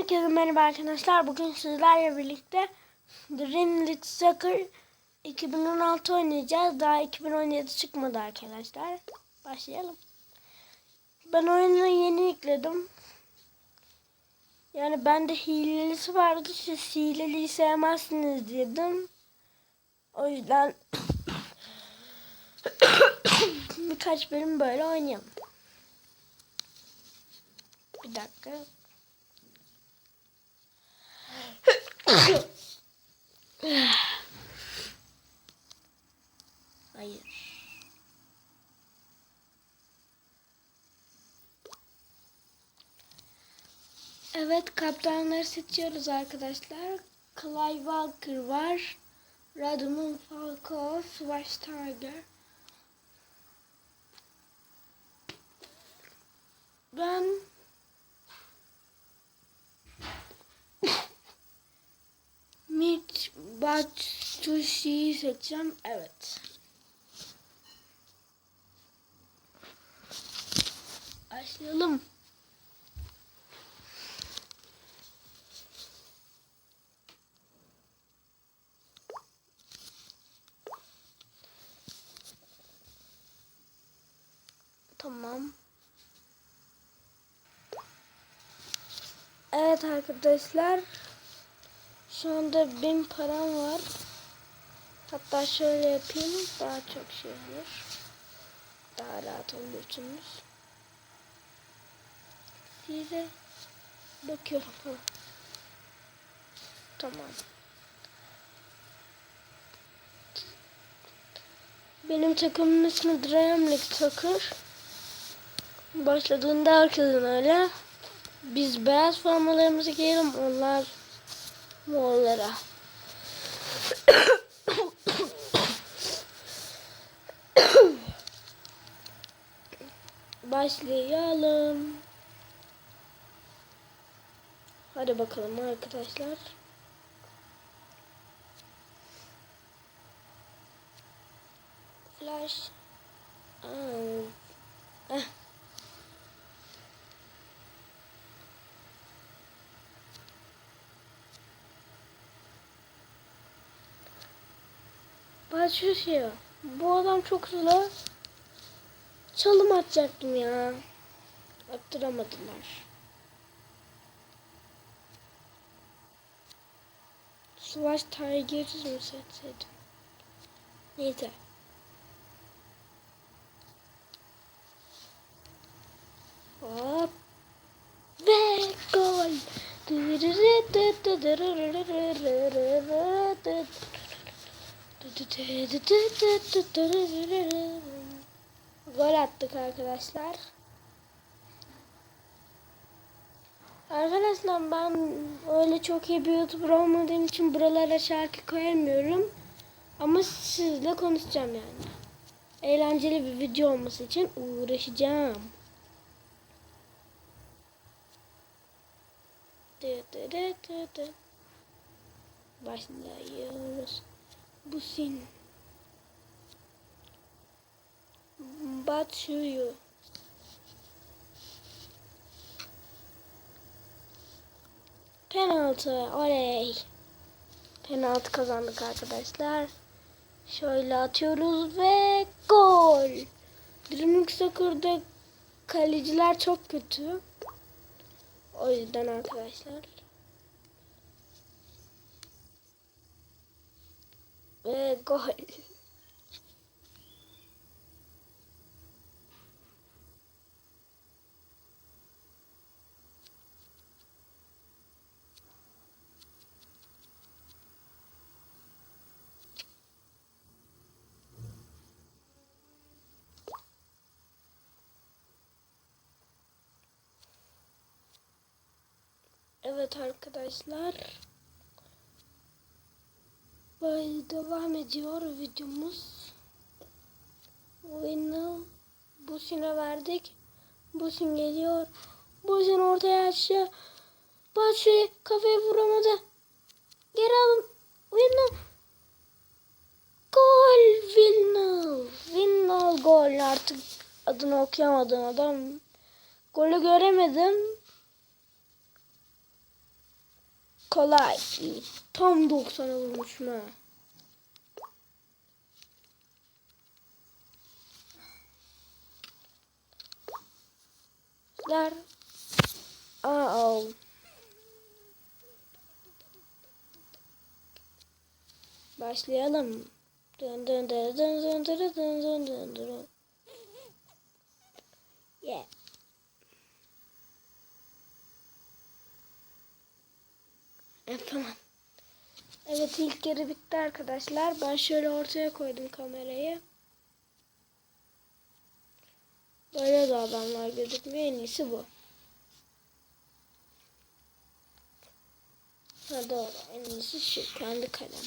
Herkese merhaba arkadaşlar. Bugün sizlerle birlikte Dream League Soccer 2016 oynayacağız. Daha 2017 çıkmadı arkadaşlar. Başlayalım. Ben oyunu yeni yükledim. Yani bende hilelisi vardı. Siz hileliyi sevmezsiniz dedim. O yüzden birkaç bölüm böyle oynayalım. Bir dakika. Hayır. Evet kaptanları seçiyoruz arkadaşlar. Clay Walker var. Radamel Falcao, Swash Tiger. Ben Batshuayi'yi seçeceğim. Evet. Başlayalım. Tamam. Evet arkadaşlar. Şu anda bin param var. Hatta şöyle yapayım. Daha çok şey olur. Daha rahat olursunuz. Size bakıyorum. Tamam. Benim takımın ismi Dreamlik Takır. Başladığında herkesin öyle. Biz beyaz formalarımızı giyelim. Onlar morlara. Başlayalım. Hadi bakalım arkadaşlar. Flash. Aa. Eh. Başlıyor şey. Bu adam çok hızlı. Çalım atacaktım ya. Attıramadılar. Slash Tiger'ı mı seçseydim? Neyse. Hop. Ve gol. Gol attık arkadaşlar. Arkadaşlar ben öyle çok iyi bir YouTuber olmadığım için buralara şarkı koyamıyorum. Ama sizle konuşacağım yani. Eğlenceli bir video olması için uğraşacağım. Başlıyoruz. Bu sin. Batşuyu. Penaltı. Oley. Penaltı kazandık arkadaşlar. Şöyle atıyoruz ve gol. Dreaming Soccer'da kaleciler çok kötü. O yüzden arkadaşlar. går. Evet arkadaşlar. Böyle devam ediyor videomuz. Oyunu Busin'e verdik. Busin geliyor. Busin ortaya açtı. Başı kafaya vuramadı. Geri alın. Winnel. Gol Winnel. Winnel gol artık adını okuyamadım adam. Golü göremedim. Kolay. Tam 90'a vurmuşum ha. Ver. Aa. Başlayalım. Dın dın dın dın dın dın dın dın dın dın. Yeah. Evet tamam. Evet ilk yarı bitti arkadaşlar. Ben şöyle ortaya koydum kamerayı. Böyle de adamlar gözükmüyor. En iyisi bu. Ha doğru. En iyisi şu. Kendi kalem.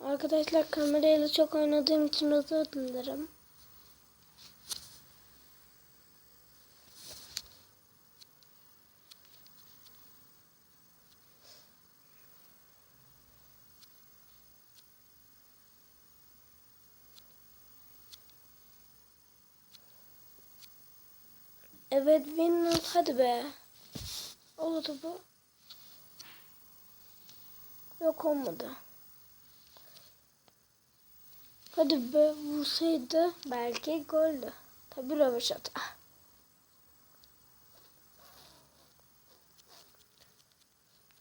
Arkadaşlar kamerayla çok oynadığım için özür dilerim. Evet Winner hadi be. Oldu bu. Yok olmadı. Hadi be vursaydı belki goldü. Tabi röveşata.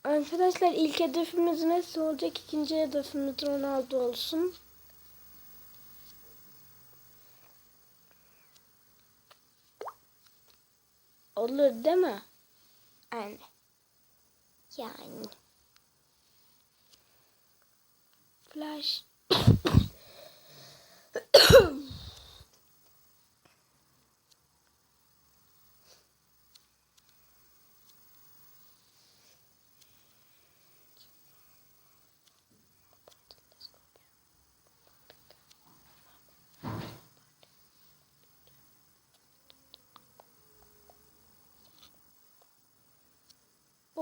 Arkadaşlar ilk hedefimiz Messi olacak. ikinci hedefimiz Ronaldo olsun. Olur değil mi? Yani. Yani. Flash.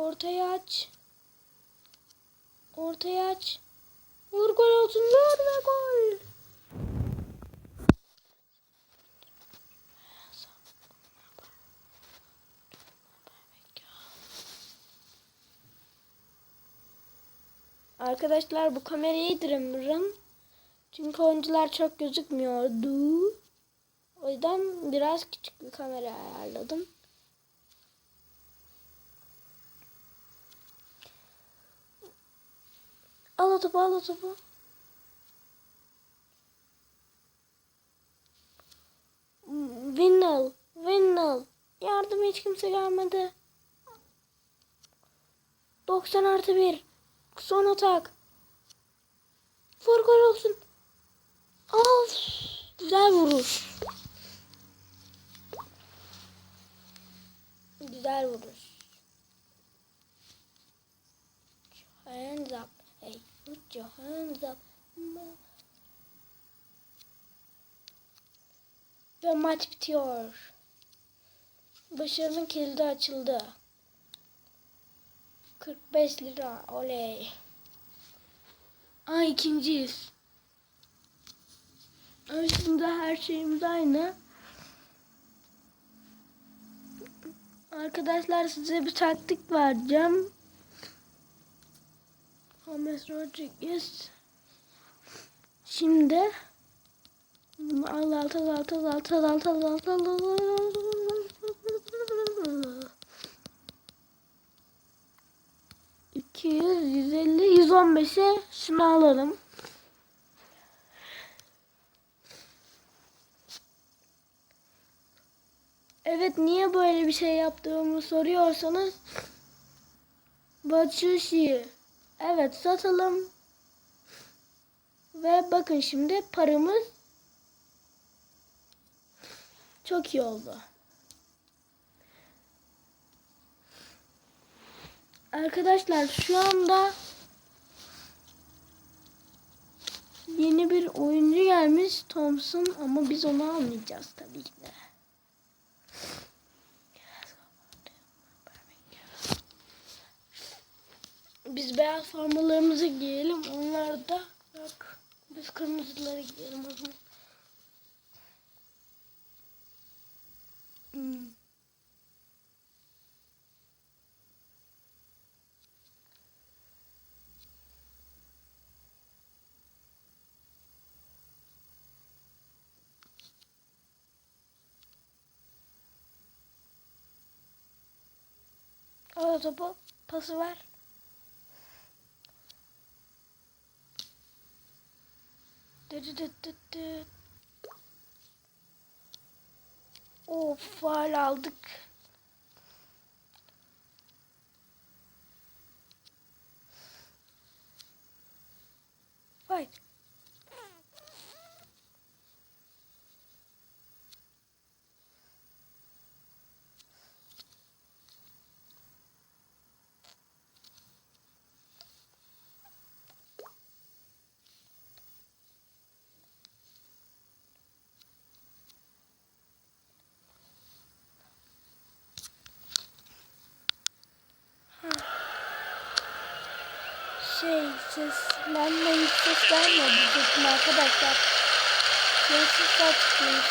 Ortaya aç. Ortaya aç. Vur gol olsun. Vur ve gol. Arkadaşlar bu kamerayı indirebilirim. Çünkü oyuncular çok gözükmüyordu. O yüzden biraz küçük bir kamera ayarladım. Al o topu al topu. Winnel. Winnel. Yardım hiç kimse gelmedi. 90 artı 1. Son atak. Vur gol olsun. Of. Güzel vuruş. Güzel vuruş. Hands up. Put your hands up. Ve maç bitiyor. Başarının kilidi açıldı. 45 lira. Oley. Aa ikinciyiz. Aslında her şeyimiz aynı. Arkadaşlar size bir taktik vereceğim. James Rodriguez. Şimdi al alt al alt al alt al alt al alt al 200 150 115'e şunu alalım. Evet niye böyle bir şey yaptığımı soruyorsanız Batshushi Evet satalım. Ve bakın şimdi paramız çok iyi oldu. Arkadaşlar şu anda yeni bir oyuncu gelmiş Thompson ama biz onu almayacağız tabii ki de. biz beyaz formalarımızı giyelim. Onlar da yok. Biz kırmızıları giyelim o zaman. Hmm. Al topu pası ver. Of faal aldık. Fight. Şey seslenme hiç ses gelmedi diyecektim arkadaşlar. Sessiz açmış.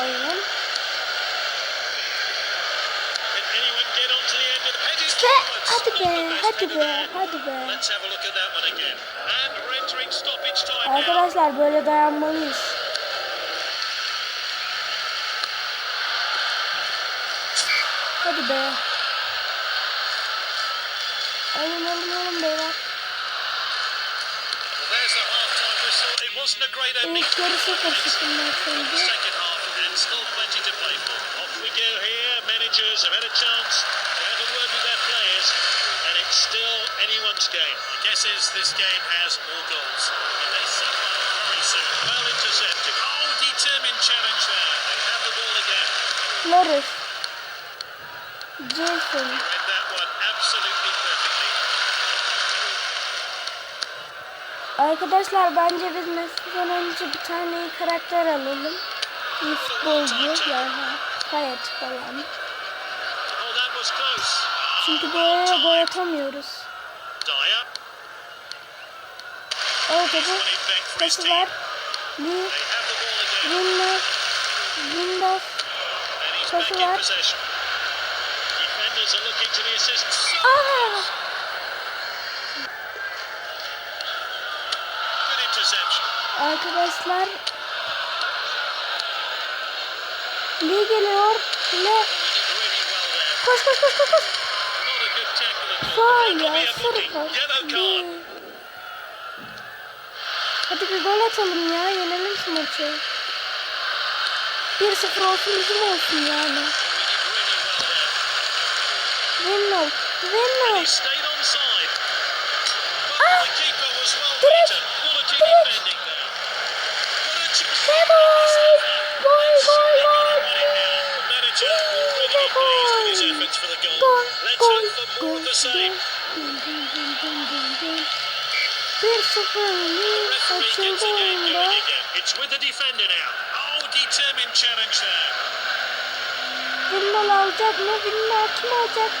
Aynen. Forwards? hadi be, hadi be, hadi be. Arkadaşlar böyle dayanmalıyız. Hadi be. Play for. Off we go here. Managers have had a chance to have a word with their players, and it's still anyone's game. My guess is this game has more goals. We may see very soon. Well intercepted. Oh, determined challenge there. They have the ball again. Flores. Jason. Arkadaşlar bence biz Messi'den önce bir tane karakter alalım. İyi futbolcu yani Hayat falan. Çünkü böyle gol atamıyoruz. His pası team. var. Lee. Winner, Windows. İn var. possession. Arkadaşlar Lee geliyor. There. koş koş koş koş koş. Be ya sarı. Hadi bir gol atalım ya. Yenelim şu maçı. 1-0 olsun bizim olsun yani. We did açıldı the game oyunda. going again. It's with the defender now. Oh, determined challenge there. Winner alacak mı? Winner kim alacak?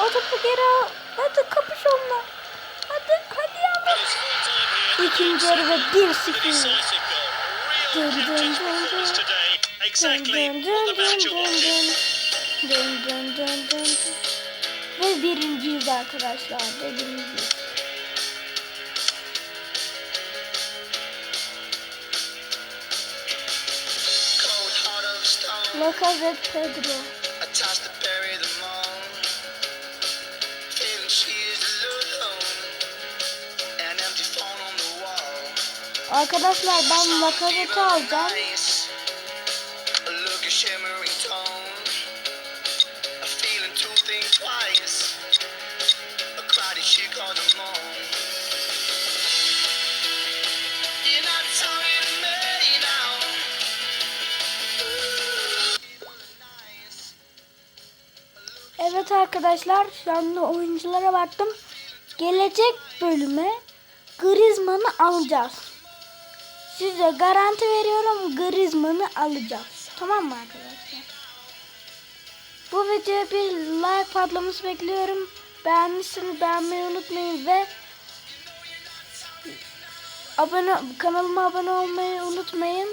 O topu geri al. Hadi kapış onunla. Hadi hadi yavrum. İkinci yarıda The 1-0. decisive goal. A real Dun, dun, captain's dun, performance dun. today. Dun Exactly dun Ve birinciyiz arkadaşlar. Ve birinciyiz. Stone, Lacazette Pedro. a task to bury Evet arkadaşlar şu anda oyunculara baktım. Gelecek bölüme Griezmann'ı alacağız. Size garanti veriyorum Griezmann'ı alacağız. Tamam mı arkadaşlar? Bu videoya bir like patlaması bekliyorum. Beğenmişsiniz beğenmeyi unutmayın ve abone kanalıma abone olmayı unutmayın.